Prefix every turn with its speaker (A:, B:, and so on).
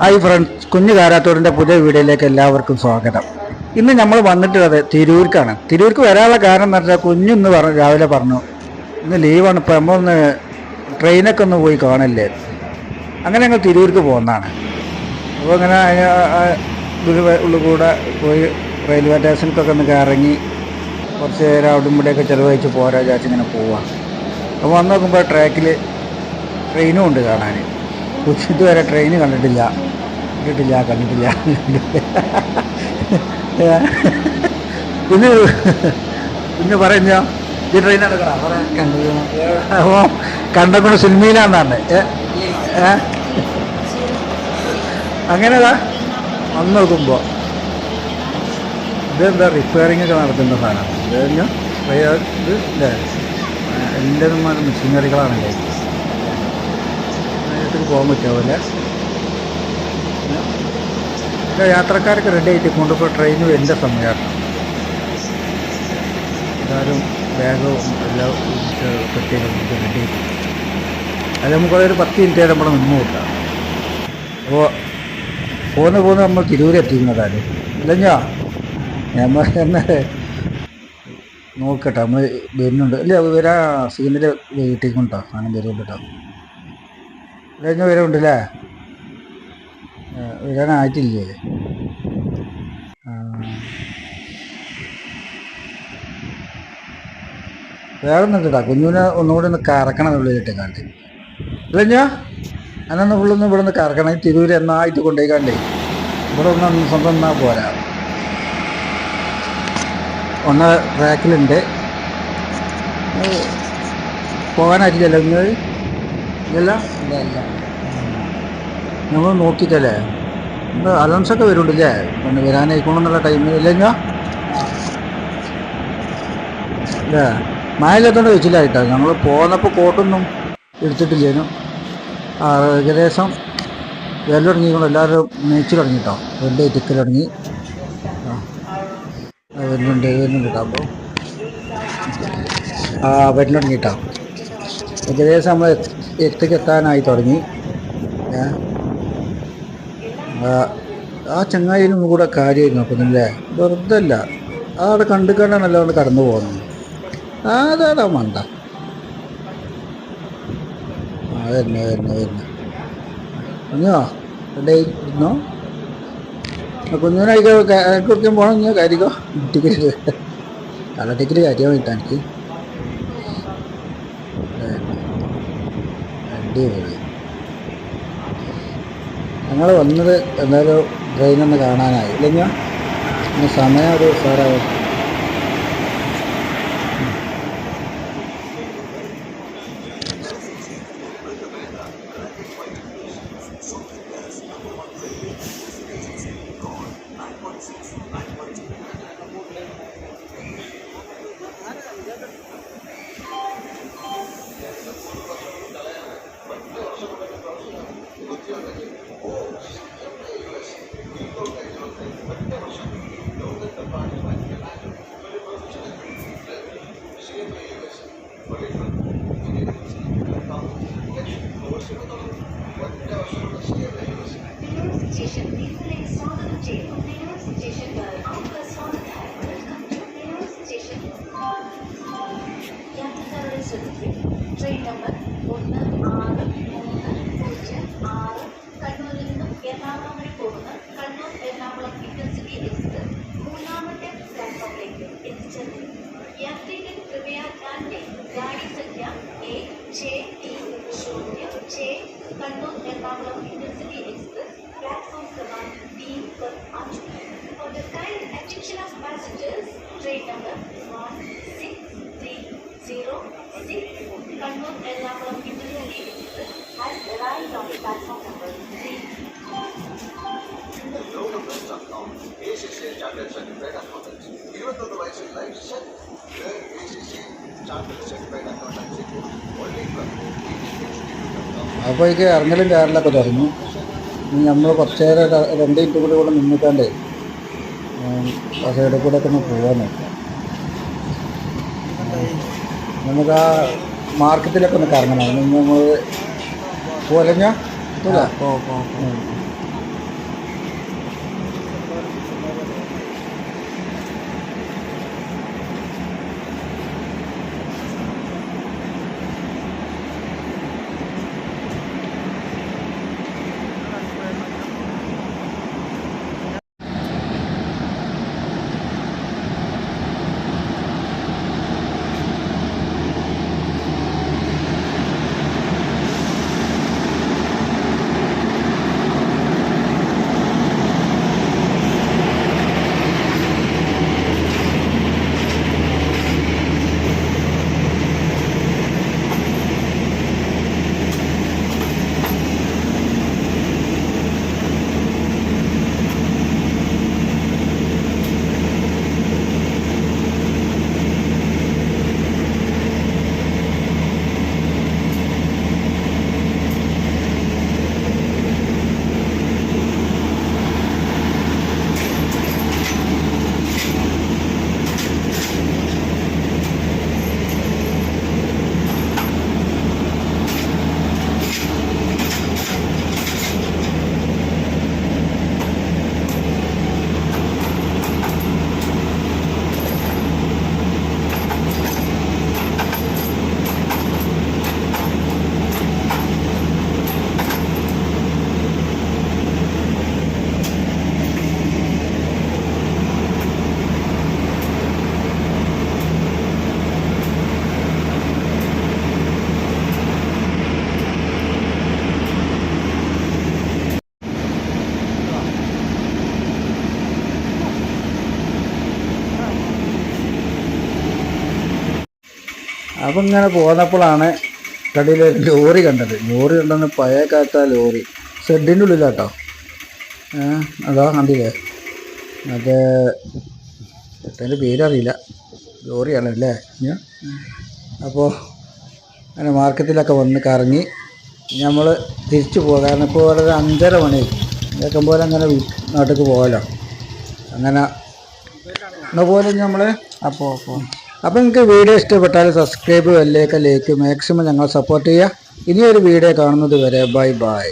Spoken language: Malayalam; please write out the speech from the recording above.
A: ഹായ് ഫ്രണ്ട്സ് കുഞ്ഞു കാരാത്തോടിന്റെ പുതിയ വീഡിയോയിലേക്ക് എല്ലാവർക്കും സ്വാഗതം. ഇന്ന് നമ്മൾ വന്നിട്ടുള്ളത് തിരൂർക്കാണ്. തിരൂർക്ക് വരാനുള്ള കാരണം എന്ന് പറഞ്ഞാൽ കുഞ്ഞൊന്ന് പറഞ്ഞു രാവിലെ പറഞ്ഞു ഇന്ന് ലീവാണ് ഇപ്പോൾ നമ്മളൊന്ന് ട്രെയിനൊക്കെ ഒന്ന് പോയി കാണല്ലേ? അങ്ങനെ ഞങ്ങൾ തിരൂർക്ക് പോകുന്നതാണ് അപ്പോൾ അങ്ങനെ ഉള്ളിൽ കൂടെ പോയി റെയിൽവേ സ്റ്റേഷനിലൊക്കെ ഒന്ന് ഇറങ്ങി കുറച്ച് നേരം അവിടും ഇവിടെയൊക്കെ ചിലവഴിച്ച് പോരാ ചാച്ചിങ്ങനെ പോവാം. അപ്പോൾ വന്ന് നോക്കുമ്പോൾ ട്രാക്കിൽ ട്രെയിനും ഉണ്ട് കാണാൻ ഉച്ചയ്ക്ക് വരെ ട്രെയിൻ കണ്ടിട്ടില്ല. കണ്ടിട്ടില്ല കണ്ടിട്ടില്ല. പിന്നെ പിന്നെ പറഞ്ഞോ ഈ ട്രെയിൻ എടുക്കണ അപ്പോൾ കണ്ടപ്പോൾ ഏ? അങ്ങനെതാ വന്ന് നോക്കുമ്പോൾ ഇതെന്താ റിപ്പയറിംഗ് ഒക്കെ നടത്തുന്ന സാധനം. ഇത് കഴിഞ്ഞാൽ ഇത് ഇല്ല? എല്ലാവരും മെഷീനറികളാണല്ലേ പോകാൻ പറ്റാവില്ല യാത്രക്കാർക്ക് റെഡി ആയിട്ട് കൊണ്ടുപോയി ട്രെയിൻ എന്റെ സമയമാണ്. എല്ലാവരും ബാഗും എല്ലാം കെട്ടിയൊക്കെ നമുക്ക് റെഡി ആയിട്ട്. അത് നമുക്ക് ഒരു പത്ത് മിനിറ്റ് നമ്മൾ നിന്ന് കൊടുക്കാം അപ്പോൾ പോകുന്ന പോകുന്ന നമ്മൾ തിരൂരെത്തിക്കുന്നതാണ് ഇല്ലഞ്ഞോ നമ്മൾ തന്നെ നോക്കട്ടെ നമ്മൾ വരുന്നുണ്ട്. ഇല്ല വരാ സീനിൽ വീട്ടിൽ സാധനം വരുന്നുണ്ട് കഴിഞ്ഞ വരുന്നുണ്ട് ഉണ്ടല്ലേ? ആ. വേറെ ഒന്നും കേട്ടോ കുഞ്ഞുവിനെ ഒന്നുകൂടി ഒന്ന് കറക്കണം ഉള്ളിലിട്ട് കണ്ട്. ഇല്ലഞ്ഞ? അനൊന്ന് ഫുള്ളൊന്നും ഇവിടെ നിന്ന് കറക്കണം. തിരൂര് എന്നായിട്ട് കൊണ്ടുപോയി കണ്ടേ ഇവിടെ ഒന്ന് സ്വന്തം എന്നാ പോരാ. ഒന്ന് ട്രാക്കിലുണ്ട് പോകാനായിട്ടില്ലല്ലോ നിങ്ങൾ ഇല്ല?
B: ഇല്ല
A: നമ്മൾ നോക്കിയിട്ടല്ലേ? എന്താ അലവൻസൊക്കെ വരുന്നുണ്ടല്ലേ? പിന്നെ വരാനായിക്കോണെന്നുള്ള ടൈമിൽ ഇല്ലെങ്കിൽ അല്ലേ മഴയില്ലാത്തോണ്ട് വെച്ചില്ല കേട്ടോ. ഞങ്ങൾ പോന്നപ്പോൾ കോട്ടൊന്നും എടുത്തിട്ടില്ലേനും ആ ഏകദേശം വെല്ലം തുടങ്ങിക്കൊണ്ട് എല്ലാവരും കേട്ടോ വെല്ല വെല്ലുണ്ട് വരുന്നുണ്ട് വരുന്നുണ്ട് കേട്ടോ അപ്പോൾ ആ വരുന്നു തുടങ്ങി കേട്ടോ ഏകദേശം നമ്മൾ എത്തിക്കെത്താനായി തുടങ്ങി. ആ, ചങ്ങായിലും കൂടെ കാര്യമായി നോക്കുന്നില്ലേ വെറുതെ അല്ല അവിടെ കണ്ടു കണ്ടാണല്ലോ അവിടെ കടന്നു പോകുന്നത്. അതാടാ മണ്ട? ആ വരുന്നു വരുന്നു കുഞ്ഞോ എവിടെ ഇരുന്നോ കുഞ്ഞിനെ കുറിക്കാൻ പോകണം ഞാൻ കാര്യക്കോ ടിക്കറ്റ് കള്ള ടിക്കറ്റ് കാര്യമായിട്ടാണ് കിട്ടാൻ എനിക്ക് അടിപൊളി. ഞങ്ങൾ വന്നത് എന്തായാലും ട്രെയിനൊന്ന് കാണാനായി. ഇല്ലെങ്കിൽ സമയം ഒരു സാറാവും
C: ട്രെയിൻ നമ്പർ ഒന്ന് ആറ് മൂന്ന് പൂജ്യം ആറ് കണ്ണൂരിൽ നിന്നും എറണാകുളം വരെ പോകുന്ന കണ്ണൂർ എറണാകുളം ഇന്റർസിറ്റി എക്സ്പ്രസ് മൂന്നാമത്തെ പ്ലാറ്റ്ഫോമിലേക്ക് എത്തിച്ചേർന്നു യാത്രികൻ കൃപയാ ധ്യാന്റെ ഗാഡി സംഖ്യ എ ഛേ തീൻ ശൂന്യ ഛേ Kannur Ernakulam intercity express platform provided being put out for the kind attention of passengers. Train number 16306 Kannur Elnapur Kimberley has arrived on platform number 3.
D: Global.com ACC Chartered Certified Accountants. இருபத்தொன்று வயசு life set ACC charter certified accountancy only
A: அப்போ இங்கே ഇറങ്ങലും കയറലൊക്കെ തുടങ്ങും നമ്മൾ കുറച്ച് നേരം രണ്ട് മിനിറ്റ് കൂടി കൂടെ നിന്നിക്കാണ്ടേ ആ സൈഡിൽ കൂടെ ഒക്കെ ഒന്ന് പോകാൻ നോക്കാം. നമുക്ക് ആ മാർക്കറ്റിലൊക്കെ ഒന്ന് കറങ്ങണം. നമ്മൾ പോലഞ്ഞ ഇല്ല. അപ്പം ഇങ്ങനെ പോന്നപ്പോഴാണ് കടയിൽ ലോറി കണ്ടത്. ലോറി കണ്ടെന്ന് പഴയ ലോറി. ഷെഡിന്റെ ഉള്ളിലാട്ടോ. അതാ കണ്ടില്ലേ? മറ്റേ എന്റെ പേരറിയില്ല. ലോറിയാണ് അല്ലേ? അപ്പോൾ അങ്ങനെ മാർക്കറ്റിലൊക്കെ വന്ന് കറങ്ങി നമ്മൾ തിരിച്ചു പോകാം കാരണം ഇപ്പോൾ വളരെ അഞ്ചര മണി. കേൾക്കും പോലെ അങ്ങനെ നാട്ടിലേക്ക് പോകാമല്ലോ അങ്ങനെ എന്നാ പോലെ നമ്മൾ
B: അപ്പോൾ അപ്പോ.
A: അപ്പോൾ നിങ്ങൾക്ക് വീഡിയോ ഇഷ്ടപ്പെട്ടാൽ സബ്സ്ക്രൈബ് വല്ലേക്ക് ലേക്ക് മാക്സിമം ഞങ്ങൾ സപ്പോർട്ട് ചെയ്യുക. ഇനിയൊരു വീഡിയോ കാണുന്നത് വരെ ബൈ ബൈ